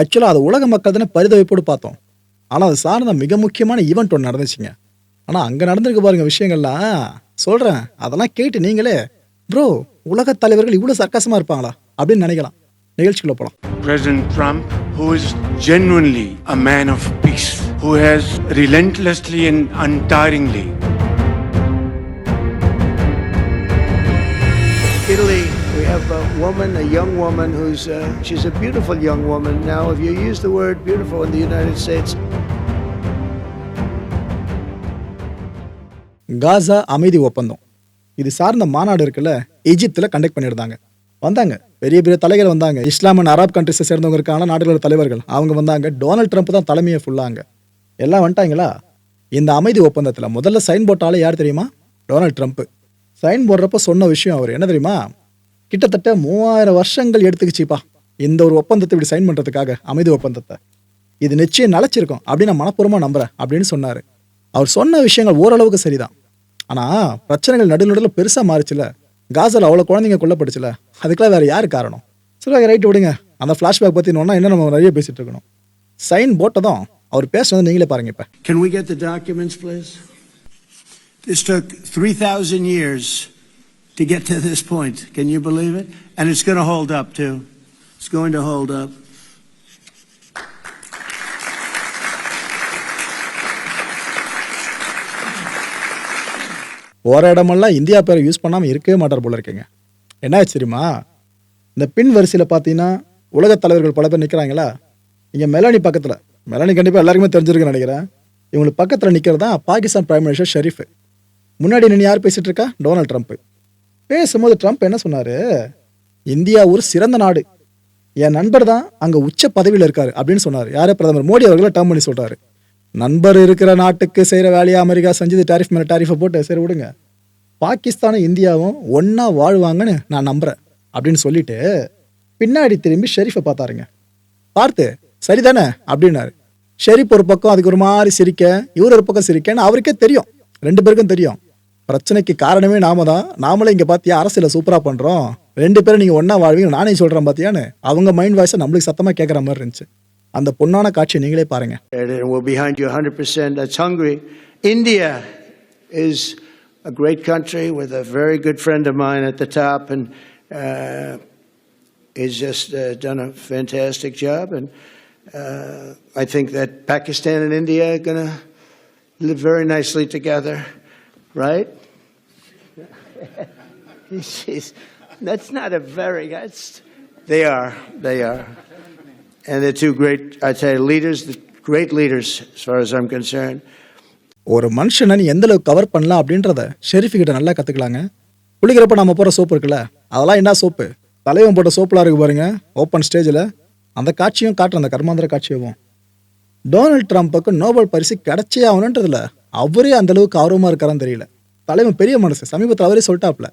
ஆக்சுவலாக அது உலக மக்கள் தானே பரிதவிப்போடு பார்த்தோம். ஆனால் அது சார்ந்த மிக முக்கியமான ஈவெண்ட் ஒன்று நடந்துச்சுங்க. ஆனால் அங்கே நடந்திருக்கு பாருங்கள் விஷயங்கள்லாம். சொல்கிறேன் அதெல்லாம் கேட்டு நீங்களே ப்ரோ உலகத் தலைவர்கள் இவ்வளோ சர்க்காசமாக இருப்பாங்களா? அப்படின்னு நினைக்கலாம். நிகழ்ச்சிக்குள்ள போகலாம் President Trump, who is genuinely a man of peace, who has relentlessly and untiringly woman, a young woman who's, uh, she's a beautiful young woman. Now, if you use the word beautiful in the United States, Gaza அமைதி ஒப்பந்தம். இது சார்ந்த மாநாடு இருக்குல்ல எஜிப்தில் conduct பண்ணியிருந்தாங்க. வந்தாங்க. பெரிய பெரிய தலைகள் வந்தாங்க. இஸ்லாம் அண்ட் அரப் கண்ட்ரிஸை சேர்ந்தவங்க நாடுகளோட தலைவர்கள். அவங்க வந்தாங்க. டொனால்ட் ட்ரம்ப் தான் தலைமையை ஃபுல்லாங்க எல்லாம் வந்துட்டாங்களா? இந்த அமைதி ஒப்பந்தத்தில் முதல்ல சைன் போட்டாலே யார் தெரியுமா? டொனால்ட் ட்ரம்ப் சைன் போடுறப்ப சொன்ன விஷயம் அவர். என்ன தெரியுமா? கிட்டத்தட்ட மூவாயிரம் வருஷங்கள் எடுத்துக்கிச்சுப்பா இந்த ஒரு ஒப்பந்தத்தை இப்படி சைன் பண்ணுறதுக்காக அமைதி ஒப்பந்தத்தை. இது நிச்சயம் நிலச்சிருக்கும் அப்படின்னு நான் மனப்பூர்வமாக நம்புறேன் அப்படின்னு சொன்னார். அவர் சொன்ன விஷயங்கள் ஓரளவுக்கு சரிதான். ஆனால் பிரச்சனைகள் நடுநடுவில் பெருசாக மாறிச்சுல. காசால அவ்வளோ குழந்தைங்க கொல்லப்படுச்சுல. அதுக்கெல்லாம் வேறு யார் காரணம்? சரி ரைட்டு விடுங்க. அந்த ஃப்ளாஷ்பேக் பற்றி இன்னொன்னா என்ன நம்ம நிறைய பேசிகிட்டு இருக்கணும். சைன் போட்டதும் அவர் பேசுனது நீங்களே பாருங்க இப்போ. Can we get the documents, please? This took 3,000 years to get to this point. Can you believe it? And it's going to hold up, too. It's going to hold up. போகிற இடமெல்லாம் India பேரை use பண்ணாமல் இருக்கவே மாட்டார் போல இருக்கீங்க என்ன தெரியுமா இந்த பின் வரிசையில் பார்த்தீங்கன்னா உலகத் தலைவர்கள் பல பேர் நிற்கிறாங்களா இங்கே மெலானி பக்கத்தில் மெலானி கண்டிப்பாக எல்லாருக்குமே தெரிஞ்சிருக்குன்னு நினைக்கிறேன் இவங்களுக்கு பக்கத்தில் நிற்கிறது தான் பாகிஸ்தான் பிரைம் மினிஸ்டர் ஷெரீஃப் முன்னாடி நின்று யார் பேசிகிட்டு இருக்கா டொனால்ட் ட்ரம்ப் பேசும்போது ட்ரம்ப் என்ன சொன்னார்? இந்தியா ஒரு சிறந்த நாடு. என் நண்பர் தான் அங்கே உச்ச பதவியில் இருக்காரு அப்படின்னு சொன்னார். யாரே? பிரதமர் மோடி அவர்களை டேர்ம் பண்ணி சொல்றாரு. நண்பர் இருக்கிற நாட்டுக்கு செய்கிற வேலையை அமெரிக்கா செஞ்சது டாரிஃப் மேலே டாரிஃபை போட்டு சரி விடுங்க. பாகிஸ்தானும் இந்தியாவும் ஒன்றா வாழ்வாங்கன்னு நான் நம்புகிறேன் அப்படின்னு சொல்லிட்டு பின்னாடி திரும்பி ஷெரீஃபை பார்த்தாருங்க. பார்த்து சரிதானே அப்படின்னாரு. ஷெரீப் ஒரு பக்கம் அதுக்கு ஒரு மாதிரி சிரிக்க இவர் ஒரு பக்கம் சிரிக்கன்னு அவருக்கே தெரியும். ரெண்டு பேருக்கும் தெரியும். பிரச்சனைக்கு காரணமே நாம தான் நாமளே இங்கே பார்த்தியா அரசியல சூப்பராக பண்ணுறோம் ரெண்டு பேரும் நீங்கள் ஒன்றா வாழ்வீங்க நானே சொல்கிறேன் பார்த்தியான்னு அவங்க மைண்ட் வாய்ஸை நம்மளுக்கு சத்தமாக கேட்குற மாதிரி இருந்துச்சு அந்த பொண்ணான காட்சியை நீங்களே பாருங்க And we're behind you 100%. That's Hungary. India is a great country with a very good friend of mine at the top, and uh, he's just uh, done a fantastic job. And uh, I think that Pakistan and India are going to live very nicely together, right? Jeez, that's not a very. That's they are. They are. And they're two great, I'd say, leaders, great leaders, as far as I'm concerned. ஒரு மனுஷனை நீ எந்த அளவுக்கு cover பண்ணலாம் அப்படின்றத ஷெரீஃப் கிட்ட நல்லா கற்றுக்கலாங்க குளிக்கிறப்ப நம்ம போகிற சோப்பு இருக்குல்ல அதெல்லாம் என்ன சோப்பு தலைவன் போட்ட சோப்புலாம் இருக்கு பாருங்க ஓப்பன் ஸ்டேஜில் அந்த காட்சியும் காட்டுற அந்த கர்மாந்திர காட்சியவும் டொனால்ட் ட்ரம்ப்புக்கு நோபல் பரிசு கிடைச்சே ஆகணுன்றதுல அவரே அந்தளவுக்கு ஆர்வமாக இருக்காரான்னு தெரியல. தலைவன் பெரிய மனசு சமீபத்தில் அவரே சொல்லிட்டாப்ல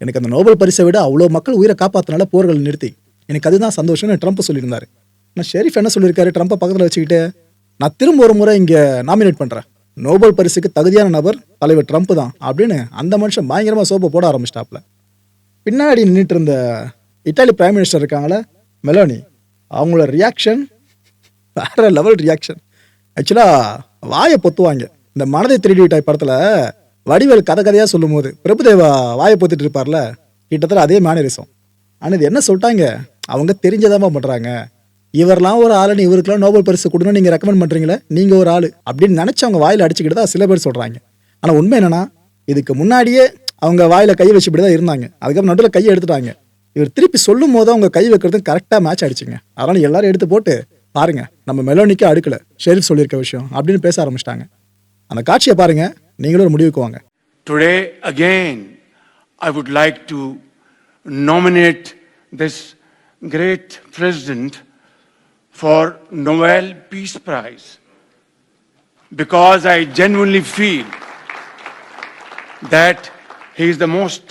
எனக்கு அந்த நோபல் பரிசை விட அவ்வளோ மக்கள் உயிரை காப்பாற்றினால போர்களை நிறுத்தி. எனக்கு அதுதான் சந்தோஷம்னு ட்ரம்ப் சொல்லியிருந்தாரு. நான் ஷெரீஃப் என்ன சொல்லியிருக்காரு ட்ரம்ப்பை பக்கத்தில் வச்சுக்கிட்டு? நான் திரும்ப ஒரு முறை இங்கே நாமினேட் பண்ணுறேன் நோபல் பரிசுக்கு தகுதியான நபர் தலைவர் ட்ரம்ப் தான். அப்படின்னு அந்த மனுஷன் பயங்கரமாக சோப்பை போட ஆரம்பிச்சிட்டாப்ல பின்னாடி நின்றுட்டு இருந்த இட்டாலி பிரைம் மினிஸ்டர் இருக்காங்களே மெலோனி. அவங்களோட ரியாக்ஷன் வேற லெவல் ரியாக்ஷன் ஆக்சுவலாக வாயை பொத்துவாங்க. இந்த மனதை திருடிவிட்டாய் படத்தில் வடிவேல் கதை கதையாக சொல்லும்போது பிரபுதேவா வாயை பொத்திட்டு இருப்பார்ல? கிட்டத்தட்ட அதே மேனரிசம் ஆனால் இது என்ன சொல்லிட்டாங்க? அவங்க தெரிஞ்சதாமா பண்ணுறாங்க இவரெல்லாம் ஒரு ஆளுன்னு இவருக்கெல்லாம் நோபல் பரிசு கொடுங்கன்னு நீங்கள் ரெக்கமெண்ட் பண்ணுறீங்களே நீங்கள் ஒரு ஆள் அப்படின்னு நினச்சி அவங்க வாயில் அடிச்சுக்கிட்டு தான் சில பேர் சொல்கிறாங்க ஆனால் உண்மை என்னன்னா இதுக்கு முன்னாடியே அவங்க வாயில் கை வச்சு இப்படி தான் இருந்தாங்க. அதுக்கப்புறம் நடுவில் கையை எடுத்துட்டாங்க. இவர் திருப்பி சொல்லும் போது அவங்க கை வைக்கிறது கரெக்டாக மேட்ச் அடிச்சுங்க அதனால எல்லாரும் எடுத்து போட்டு பாருங்க நம்ம மெலோனிக்கே அடுக்கல. ஷெரீஃப் சொல்லியிருக்க விஷயம் அப்படின்னு பேச ஆரம்பிச்சிட்டாங்க. அந்த காட்சியை பாருங்க நீங்களும் ஒரு முடிவுக்கு வாங்க Today, again, I would like to nominate this great president for Nobel Peace Prize because I genuinely feel that he is the most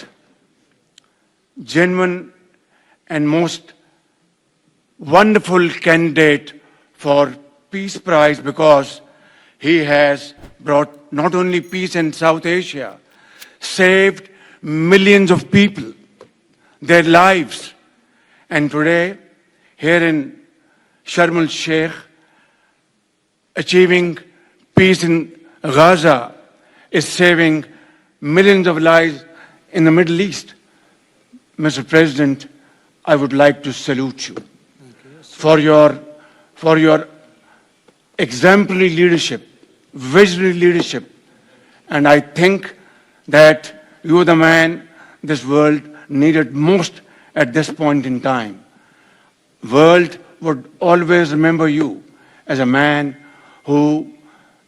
genuine and most wonderful candidate for Peace Prize because he has brought not only peace in South Asia, saved millions of people, their lives. And today, here in Sharm el Sheikh, achieving peace in Gaza is saving millions of lives in the Middle East. Mr. President, I would like to salute you for your, for your exemplary leadership, visionary leadership. And I think that you are the man this world needed most at this point in time. World would always remember you as a man who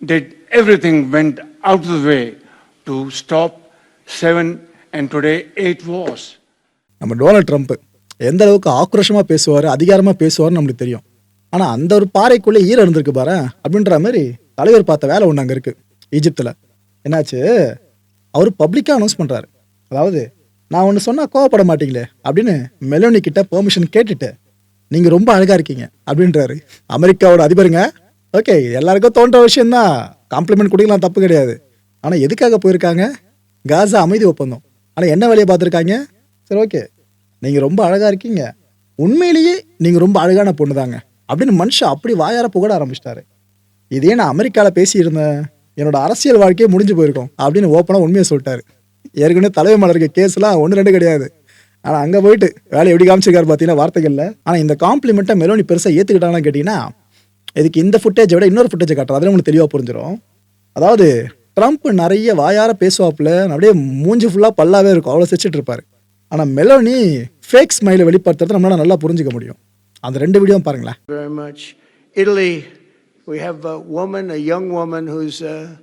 did everything, went out of the way to stop seven and today eight wars. நம்ம Donald Trump எந்த அளவுக்கு ஆக்ரோஷமாக பேசுவார் அதிகாரமாக பேசுவார்னு நம்மளுக்கு தெரியும் ஆனால் அந்த ஒரு பாறைக்குள்ளே ஈரம் இருந்திருக்கு பாரு அப்படின்ற மாதிரி தலைவர் பார்த்த வேலை ஒன்று அங்கே இருக்குது ஈஜிப்தில் என்னாச்சு? அவர் பப்ளிக்காக அனௌன்ஸ் பண்ணுறாரு அதாவது நான் ஒன்று சொன்னால் கோவப்பட மாட்டீங்களே அப்படின்னு மெலோனி கிட்ட பெர்மிஷன் கேட்டுட்டு நீங்கள் ரொம்ப அழகாக இருக்கீங்க அப்படின்றாரு. அமெரிக்காவோட அதிபருங்க ஓகே எல்லாருக்கும் தோன்ற விஷயந்தான் காம்ப்ளிமெண்ட் கொடுக்கலாம் தப்பு கிடையாது. ஆனால் எதுக்காக போயிருக்காங்க? காசா அமைதி ஒப்பந்தம். ஆனால் என்ன வேலையை பார்த்துருக்காங்க? சரி ஓகே நீங்கள் ரொம்ப அழகாக இருக்கீங்க. உண்மையிலேயே நீங்கள் ரொம்ப அழகான பொண்ணு தாங்க அப்படின்னு மனுஷன் அப்படி வாயார புகழ ஆரம்பிச்சிட்டாரு. இதே நான் அமெரிக்காவில் பேசியிருந்தேன்? என்னோட அரசியல் வாழ்க்கையே முடிஞ்சு போயிருக்கோம் அப்படின்னு ஓப்பனாக உண்மையை சொல்லிட்டாரு. ஏற்கனவே தலைவர் மலருக்கு கேஸ்லாம் ஒன்று ரெண்டு கிடையாது. ஆனால் அங்கே போயிட்டு வேலை எப்படி காமிச்சிருக்காரு பார்த்தீங்கன்னா வார்த்தைகளில். ஆனால் இந்த காம்ப்ளிமெண்ட்டை மெலோனி பெருசாக ஏற்றுக்கிட்டாங்கன்னு கேட்டிங்கன்னா இதுக்கு இந்த ஃபுட்டேஜை விட இன்னொரு ஃபுட்டேஜை காட்டுறோம் அதில் உங்களுக்கு தெளிவாக புரிஞ்சிடும் அதாவது ட்ரம்ப் நிறைய வாயார பேசுவாப்பில் அப்படியே மூஞ்சி ஃபுல்லாக பல்லாவே இருக்கும். அவ்வளோ சிரிச்சிட்டு இருப்பார். ஆனால் மெலோனி ஃபேக் ஸ்மைலை வெளிப்படுத்துறது நம்மளால நல்லா புரிஞ்சுக்க முடியும். அந்த ரெண்டு வீடியோ பாருங்களேன். We have a woman, a young woman who's, uh,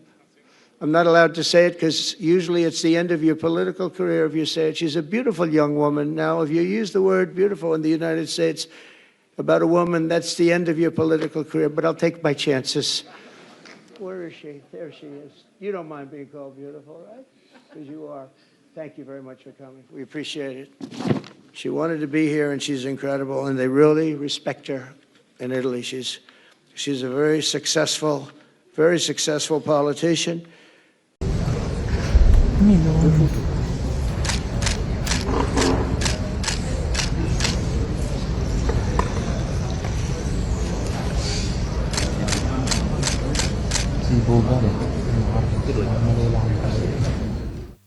I'm not allowed to say it because usually it's the end of your political career if you say it. She's a beautiful young woman. Now, if you use the word beautiful in the United States about a woman, that's the end of your political career, but I'll take my chances. Where is she? There she is. You don't mind being called beautiful, right? Because you are. Thank you very much for coming. We appreciate it. She wanted to be here, and she's incredible, and they really respect her in Italy. She's, she's a very successful, very successful politician.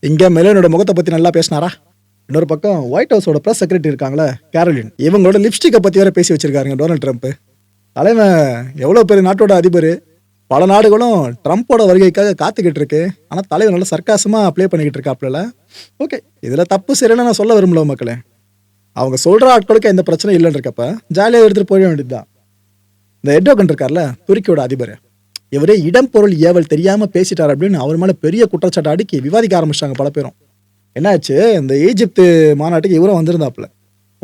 இங்கே மெலோனோட முகத்தை பற்றி நல்லா பேசினாரா? இன்னொரு பக்கம் white ஹவுஸோட press secretary இருக்காங்களே Karoline இவங்களோட லிப்ஸ்டிக்கை பற்றி வேற பேசி வச்சிருக்காருங்க டொனால்ட் ட்ரம்ப். தலைவன் எவ்வளோ பெரிய நாட்டோட அதிபர்? பல நாடுகளும் ட்ரம்ப்போட வருகைக்காக காத்துக்கிட்டு இருக்கு. ஆனால் தலைவர் நல்லா சர்க்காசமாக அப்ளை பண்ணிக்கிட்டு இருக்காப்புல ஓகே இதில் தப்பு சரியில்லை நான் சொல்ல விரும்பல மக்களே. அவங்க சொல்கிற ஆட்களுக்கு எந்த பிரச்சனையும் இல்லைன்னு இருக்கப்ப ஜாலியாக எடுத்துகிட்டு போயிட வேண்டியதுதான். இந்த எட்டோகன் இருக்கார்ல துருக்கியோட அதிபர். இவரே இடம் பொருள் ஏவல் தெரியாமல் பேசிட்டார் அப்படின்னு அவர் மேலே பெரிய குற்றச்சாட்டு அடுக்கி விவாதிக்க ஆரம்பிச்சிட்டாங்க பல பேரும். என்னாச்சு? இந்த ஈஜிப்து மாநாட்டுக்கு இவரும் வந்திருந்தாப்புல.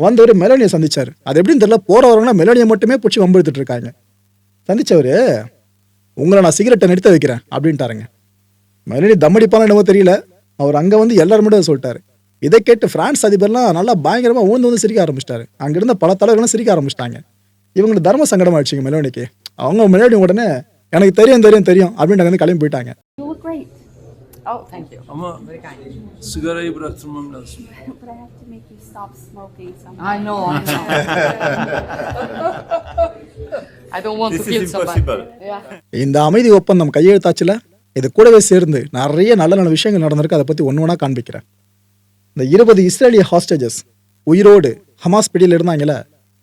வந்தவர் மெலோனியை சந்திச்சார். அது எப்படின்னு தெரியல போறவரங்கன்னா மெலோனியை மட்டுமே பிடிச்சி வம்பெடுத்துட்டு இருக்காங்க. சந்திச்சவரு உங்களை நான் சிகரெட்டை நிறுத்த வைக்கிறேன் அப்படின்ட்டாருங்க. மெலோனி தம்மடிப்பான என்னவோ தெரியல. அவர் அங்கே வந்து எல்லாரும் மட்டும் சொல்லிட்டாரு. இதை கேட்டு பிரான்ஸ் அதிபர்லாம் நல்லா பயங்கரமாக ஊந்து வந்து சிரிக்க ஆரம்பிச்சிட்டாரு. அங்கிருந்த பல தலைவர்களும் சிரிக்க ஆரம்பிச்சிட்டாங்க. இவங்களுக்கு தர்ம சங்கடம் ஆயிடுச்சுங்க மெலோனிக்கு. அவங்க மெலோனி உடனே எனக்கு தெரியும் தெரியும் தெரியும் அப்படின்னு வந்து கிளம்பி போயிட்டாங்க. Oh, thank you. Ama sigarayı bıraktırmam lazım. But I have to make you stop smoking somehow. I know, I know. I don't want This to feel is so bad. impossible. Yeah. இந்த அமைதி ஒப்பந்தம் கையெழுத்தாச்சுல இது கூடவே சேர்ந்து நிறைய நல்ல நல்ல விஷயங்கள் நடந்திருக்கு அதை பற்றி ஒன்று ஒன்றா காண்பிக்கிறேன் இந்த இருபது இஸ்ரேலிய ஹாஸ்டேஜஸ் உயிரோடு ஹமாஸ் பிடியில் இருந்தாங்கல்ல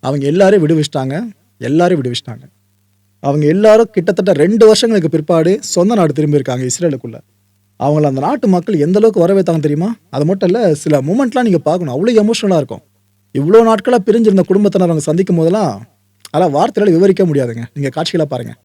அவங்க எல்லாரையும் விடுவிச்சிட்டாங்க எல்லாரும் விடுவிச்சிட்டாங்க அவங்க எல்லாரும் கிட்டத்தட்ட ரெண்டு வருஷங்களுக்கு பிற்பாடு சொந்த நாடு திரும்பியிருக்காங்க இஸ்ரேலுக்குள்ள அவங்கள அந்த நாட்டு மக்கள் எந்த அளவுக்கு வரவேற்றாங்க தெரியுமா? அது மட்டும் இல்லை சில மூமெண்ட்லாம் நீங்கள் பார்க்கணும். அவ்வளோ எமோஷனலாக இருக்கும். இவ்வளோ நாட்களாக பிரிஞ்சிருந்த குடும்பத்தினர் அவங்க சந்திக்கும் போதெல்லாம் அதெல்லாம் வார்த்தையால் விவரிக்க முடியாதுங்க. நீங்கள் காட்சிகளாக பாருங்கள்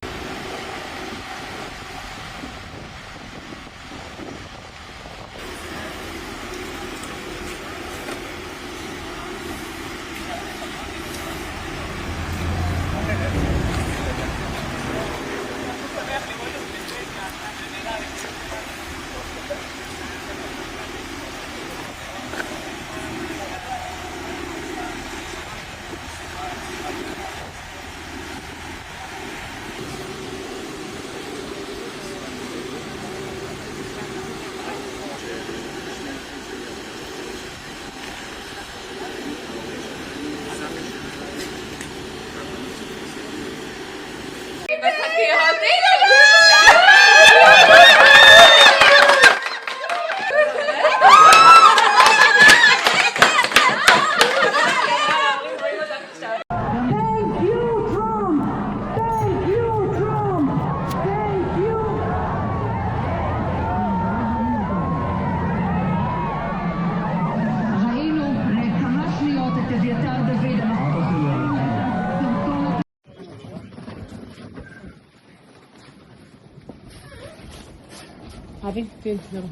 תן, זהו.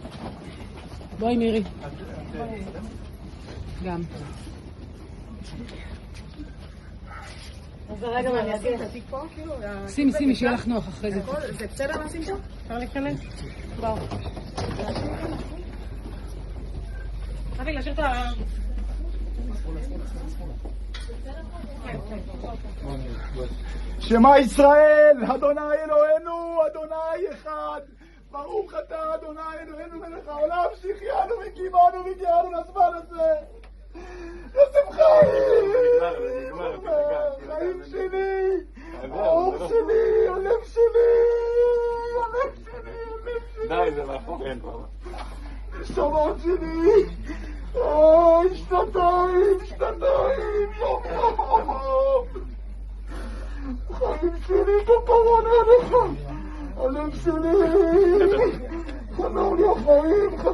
בואי מירי. גם. שימי, שימי, שיהיה לך נוח אחרי זה. זה בסדר לשים פה? אפשר להיכנס? בואו. אבי, להשאיר את ה... שמע ישראל, אדוני אלוהינו, אדוני אחד. ברוך אתה, אדוני אלוהינו מלך העולם, שהחיינו וקיימנו והגיענו לזמן הזה. יוסף חיים! חיים שלי! האור שלי! הלב שלי! הלב שלי! הלב שלי! די, זה מאחורינו כבר. נשמות שלי!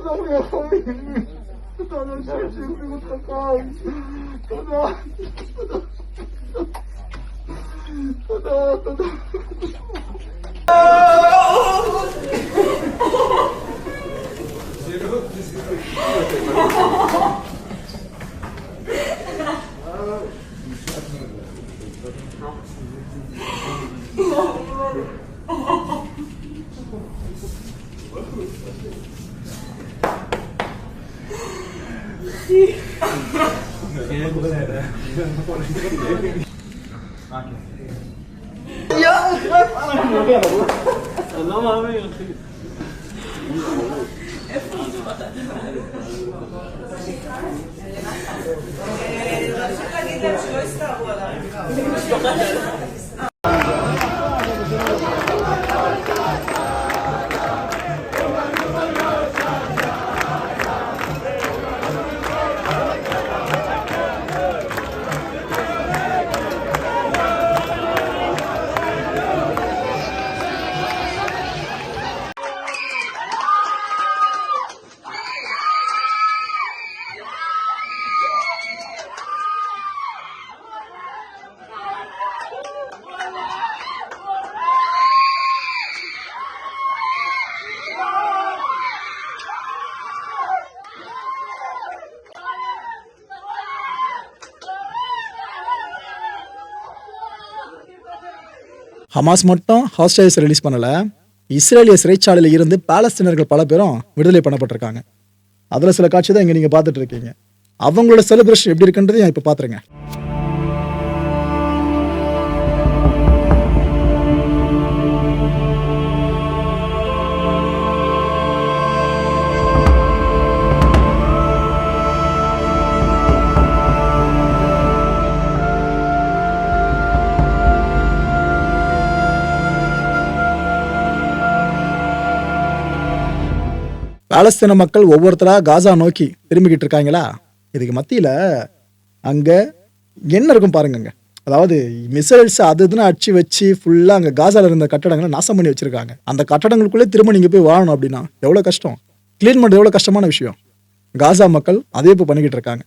ただ、ただ、ただ、ただ、חיים. תודה. תודה, ஹமாஸ் மட்டும் ஹாஸ்டைல்ஸ் ரிலீஸ் பண்ணல. இஸ்ரேலிய சிறைச்சாலையில் இருந்து பாலஸ்தீனர்கள் பல பேரும் விடுதலை பண்ணப்பட்டிருக்காங்க. அதில் சில காட்சி தான் இங்கே நீங்கள் பார்த்துட்டு இருக்கீங்க. அவங்களோட செலிப்ரேஷன் எப்படி இருக்குன்றதையும் இப்போ பார்த்துருங்க பாலஸ்தீன மக்கள் ஒவ்வொருத்தரா காசா நோக்கி திரும்பிக்கிட்டு இருக்காங்களா? இதுக்கு மத்தியில அங்க என்ன இருக்கும் பாருங்கங்க. அதாவது மிசைல்ஸ் அது இதுன்னு அடிச்சு வச்சு ஃபுல்லா அங்க காசால இருந்த கட்டடங்களை நாசம் பண்ணி வச்சிருக்காங்க. அந்த கட்டடங்களுக்குள்ளே திரும்ப நீங்க போய் வாழணும் அப்படின்னா எவ்வளவு கஷ்டம்? க்ளீன் பண்றது எவ்வளவு கஷ்டமான விஷயம்? காசா மக்கள் அதே இப்போ பண்ணிக்கிட்டு இருக்காங்க.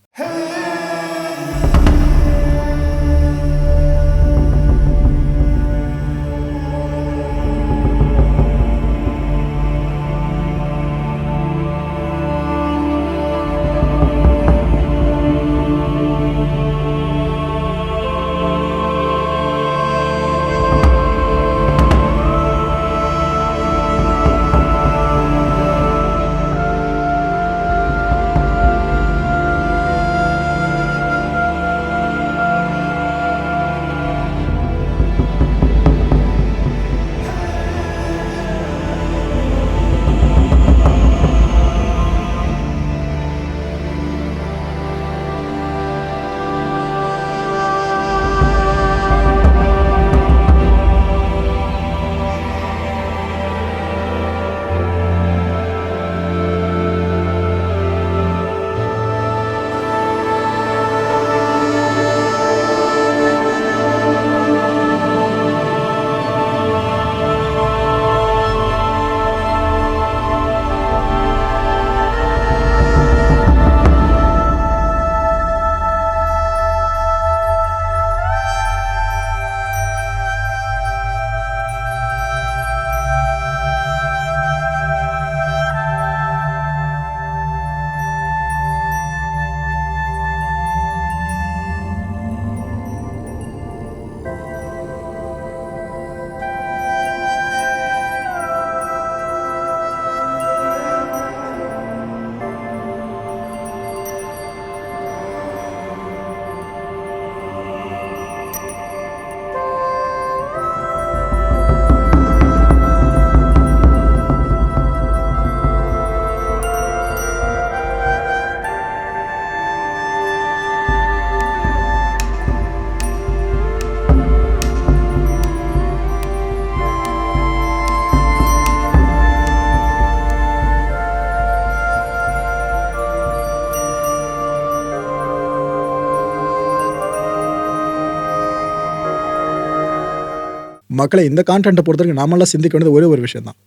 மக்களை இந்த கான்டென்ட்டை பொறுத்தவரைக்கும் நாமெல்லாம் சிந்திக்க வேண்டியது ஒரே ஒரு விஷயம் தான்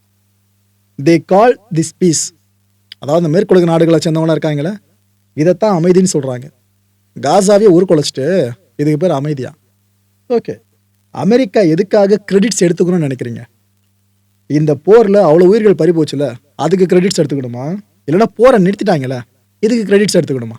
தே கால் திஸ் பீஸ் அதாவது இந்த மேற்குலக நாடுகளை சேர்ந்தவங்களாம் இருக்காங்களே? இதைத்தான் அமைதின்னு சொல்கிறாங்க காசாவே உருக்குலைச்சிட்டு இதுக்கு பேர் அமைதியா? ஓகே அமெரிக்கா எதுக்காக கிரெடிட்ஸ் எடுத்துக்கணும்னு நினைக்கிறீங்க? இந்த போரில் அவ்வளோ உயிர்கள் பறி போச்சுல அதுக்கு கிரெடிட்ஸ் எடுத்துக்கணுமா? இல்லைன்னா போரை நிறுத்திட்டாங்களே இதுக்கு கிரெடிட்ஸ் எடுத்துக்கணுமா?